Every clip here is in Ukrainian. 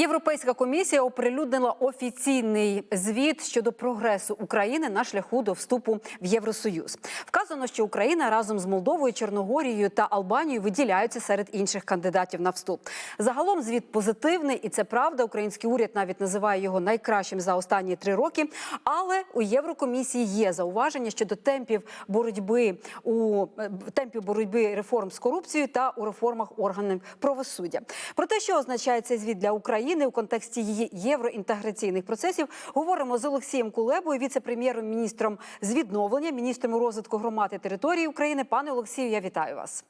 Європейська комісія оприлюднила офіційний звіт щодо прогресу України на шляху до вступу в Євросоюз. Вказано, що Україна разом з Молдовою, Чорногорією та Албанією виділяються серед інших кандидатів на вступ. Загалом звіт позитивний, і це правда. Український уряд навіть називає його найкращим за останні три роки. Але у Єврокомісії є зауваження щодо темпів боротьби у е, темпів боротьби реформ з корупцією та у реформах органів правосуддя. Про те, що означає цей звіт для України у контексті її євроінтеграційних процесів, говоримо з Олексієм Кулебою, віце-прем'єром-міністром з відновлення, міністром розвитку громад і території України. Пане Олексію, я вітаю вас.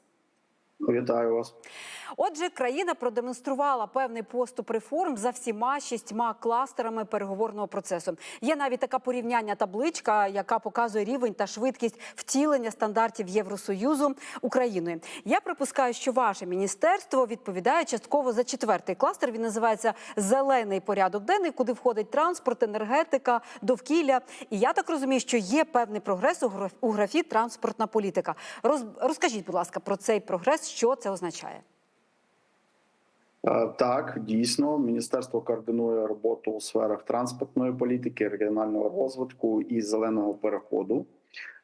Вітаю вас. Отже, країна продемонструвала певний поступ реформ за всіма шістьма кластерами переговорного процесу. Є навіть така порівняння табличка, яка показує рівень та швидкість втілення стандартів Євросоюзу Україною. Я припускаю, що ваше міністерство відповідає частково за четвертий кластер. Він називається Зелений порядок денний, куди входить транспорт, енергетика, довкілля. І я так розумію, що є певний прогрес у граф- у графі транспортна політика. Роз- Розкажіть, будь ласка, про цей прогрес, що це означає. Е, Так, дійсно, міністерство координує роботу у сферах транспортної політики, регіонального розвитку і зеленого переходу.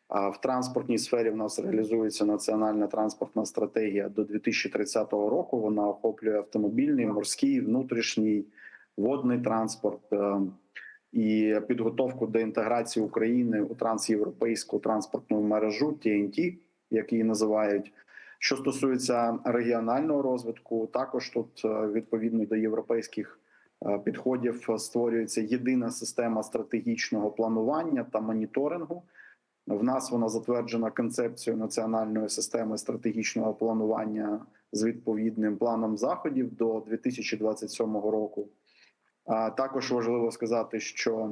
А в транспортній сфері в нас реалізується національна транспортна стратегія до 2030 року. Вона охоплює автомобільний, морський, внутрішній, водний транспорт е, і підготовку до інтеграції України у трансєвропейську транспортну мережу TNT, як її називають. Що стосується регіонального розвитку, також тут е, відповідно до європейських е, підходів створюється єдина система стратегічного планування та моніторингу. В нас вона затверджена концепцією національної системи стратегічного планування з відповідним планом заходів до 2027 року. Також важливо сказати, що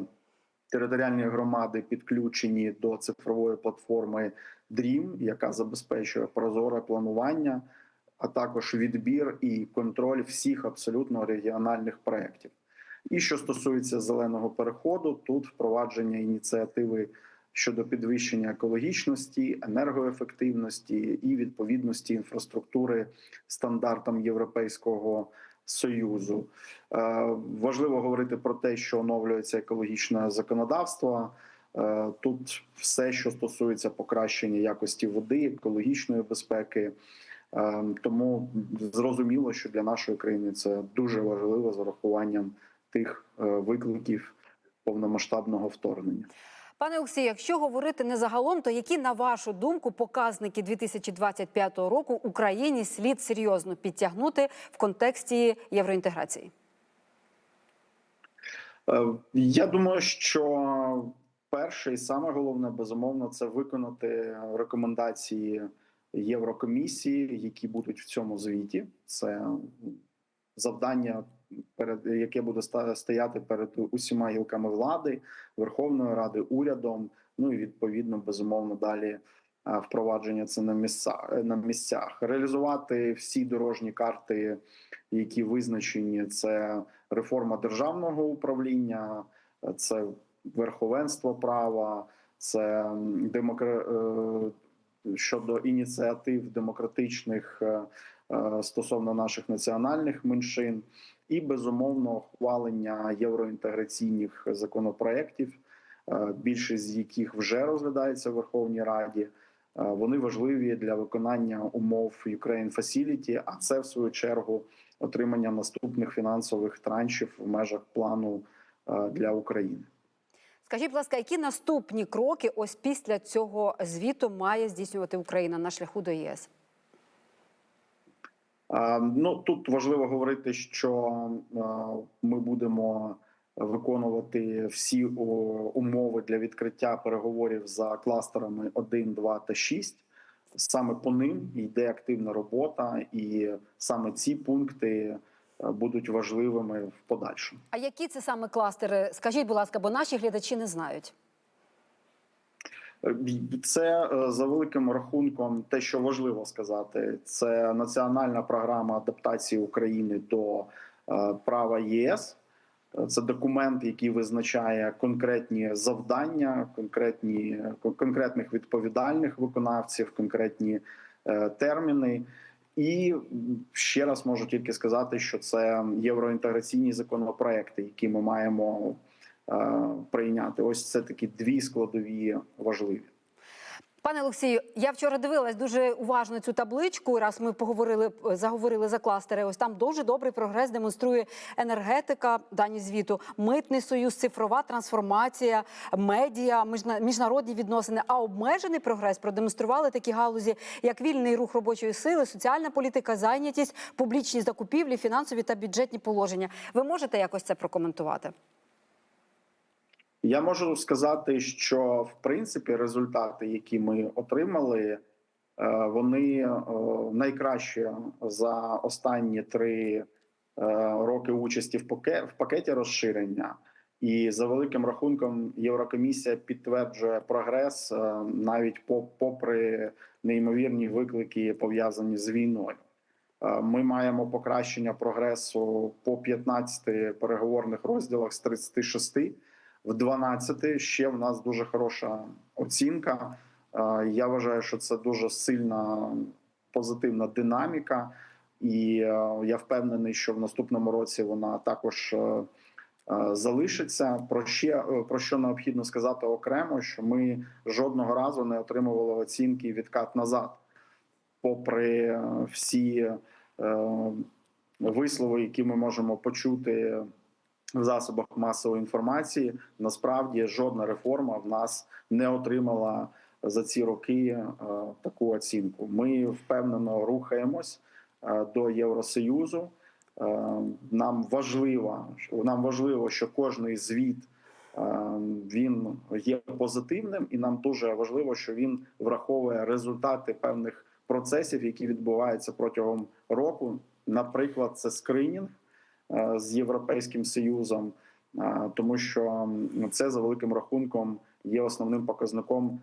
територіальні громади підключені до цифрової платформи DREAM, яка забезпечує прозоре планування, а також відбір і контроль всіх абсолютно регіональних проєктів. І що стосується зеленого переходу, тут впровадження ініціативи щодо підвищення екологічності, енергоефективності і відповідності інфраструктури стандартам Європейського союзу. Е, Важливо говорити про те, що оновлюється екологічне законодавство. Е, Тут все, що стосується покращення якості води, екологічної безпеки. Е, Тому зрозуміло, що для нашої країни це дуже важливо з урахуванням тих е, викликів повномасштабного вторгнення. Пане Олексію, якщо говорити не загалом, то які на вашу думку показники 2025 року Україні слід серйозно підтягнути в контексті євроінтеграції? Я думаю, що перше і саме головне безумовно це виконати рекомендації Єврокомісії, які будуть в цьому звіті. Це завдання, перед яке буде стояти перед усіма гілками влади, Верховною Ради, урядом. Ну і відповідно безумовно далі е, впровадження це на місцях на місцях. Реалізувати всі дорожні карти, які визначені, це реформа державного управління, це верховенство права, це демокра... е, щодо ініціатив демократичних е, е, стосовно наших національних меншин, і безумовно ухвалення євроінтеграційних законопроєктів, більшість з яких вже розглядається в Верховній Раді. Вони важливі для виконання умов Ukraine Facility, а це в свою чергу отримання наступних фінансових траншів в межах плану для України. Скажіть, будь ласка, які наступні кроки ось після цього звіту має здійснювати Україна на шляху до ЄС? Ну тут важливо говорити, що ми будемо виконувати всі умови для відкриття переговорів за кластерами 1, 2 та 6. Саме по ним йде активна робота, і саме ці пункти будуть важливими в подальшому. А які це саме кластери? Скажіть, будь ласка, бо наші глядачі не знають. Це е, за великим рахунком, те, що важливо сказати, це національна програма адаптації України до е, права ЄС. Е, Це документ, який визначає конкретні завдання, конкретні конкретних відповідальних виконавців, конкретні е, терміни. І ще раз можу тільки сказати, що це євроінтеграційні законопроекти, які ми маємо е, прийняти. Ось це такі дві складові важливі. Пане Олексію, я вчора дивилась дуже уважно цю табличку. Раз ми поговорили заговорили за кластери. Ось там дуже добрий прогрес демонструє енергетика, дані звіту, митний союз, цифрова трансформація, медіа, міжна- міжнародні відносини. А обмежений прогрес продемонстрували такі галузі, як вільний рух робочої сили, соціальна політика, зайнятість, публічні закупівлі, фінансові та бюджетні положення. Ви можете якось це прокоментувати? Я можу сказати, що в принципі результати, які ми отримали, е, вони е, найкращі за останні три е, роки участі в паке- в пакеті розширення. І за великим рахунком Єврокомісія підтверджує прогрес навіть по- попри неймовірні виклики, пов'язані з війною. Ми маємо покращення прогресу по 15 переговорних розділах з 36 в 12 ще в нас дуже хороша оцінка. Я вважаю, що це дуже сильна позитивна динаміка, і е, я впевнений, що в наступному році вона також е, е, залишиться. Про ще про що необхідно сказати окремо, що ми жодного разу не отримували оцінки відкат назад, попри всі вислови, які ми можемо почути в засобах масової інформації. Насправді жодна реформа в нас не отримала за ці роки е, таку оцінку. Ми впевнено рухаємось е, до Євросоюзу. Е, Нам важливо, нам важливо, що кожний звіт він є позитивним, і нам дуже важливо, що він враховує результати певних процесів, які відбуваються протягом року. Наприклад, це скринінг з Європейським Союзом, е, тому що це за великим рахунком є основним показником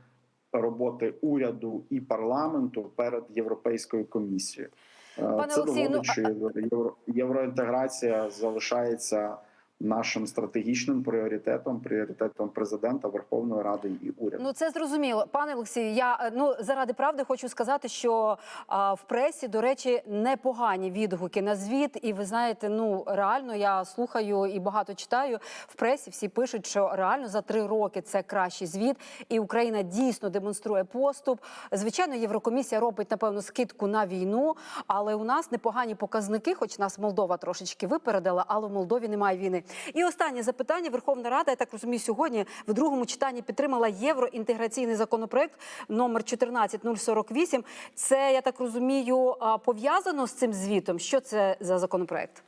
роботи уряду і парламенту перед європейською комісією. Е, Пане це ну, доводить, що євро, євроінтеграція залишається нашим стратегічним пріоритетом, пріоритетом президента, Верховної Ради і уряду. Ну це зрозуміло, пане Олексію. Я е, ну заради правди хочу сказати, що а, в пресі, до речі, непогані відгуки на звіт. І ви знаєте, ну реально я слухаю і багато читаю в пресі. Всі пишуть, що реально за три роки це кращий звіт, і Україна дійсно демонструє поступ. Звичайно, Єврокомісія робить напевно скидку на війну, але у нас непогані показники, хоч нас Молдова трошечки випередила, але в Молдові немає війни. І останнє запитання. Верховна Рада, я так розумію, сьогодні в другому читанні підтримала євроінтеграційний законопроект номер 14048. Це я так розумію пов'язано з цим звітом. Що це за законопроект?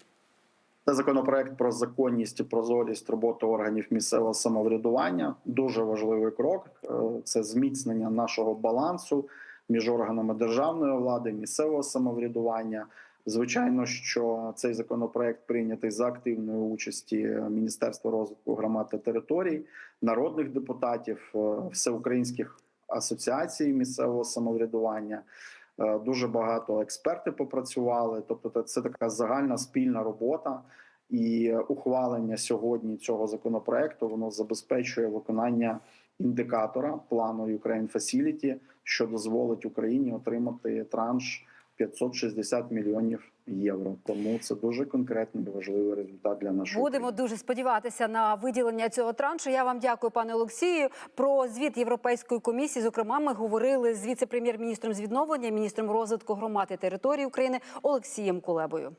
Це законопроект про законність і прозорість роботи органів місцевого самоврядування. Дуже важливий крок. Е, Це зміцнення нашого балансу між органами державної влади, місцевого самоврядування. Звичайно, що цей законопроект прийнятий за активної участі Міністерства розвитку громад та територій, народних депутатів, е, всеукраїнських асоціацій місцевого самоврядування. Е, Дуже багато експерти попрацювали. Тобто, це така загальна спільна робота. І ухвалення сьогодні цього законопроекту воно забезпечує виконання індикатора плану Ukraine Facility, що дозволить Україні отримати транш 560 мільйонів євро. Тому це дуже конкретний і важливий результат для нашої Будемо країни. дуже сподіватися на виділення цього траншу. Я вам дякую, пане Олексію. Про звіт Європейської комісії. Зокрема, ми говорили з віце-прем'єр-міністром з відновлення, міністром розвитку громад і території України Олексієм Кулебою.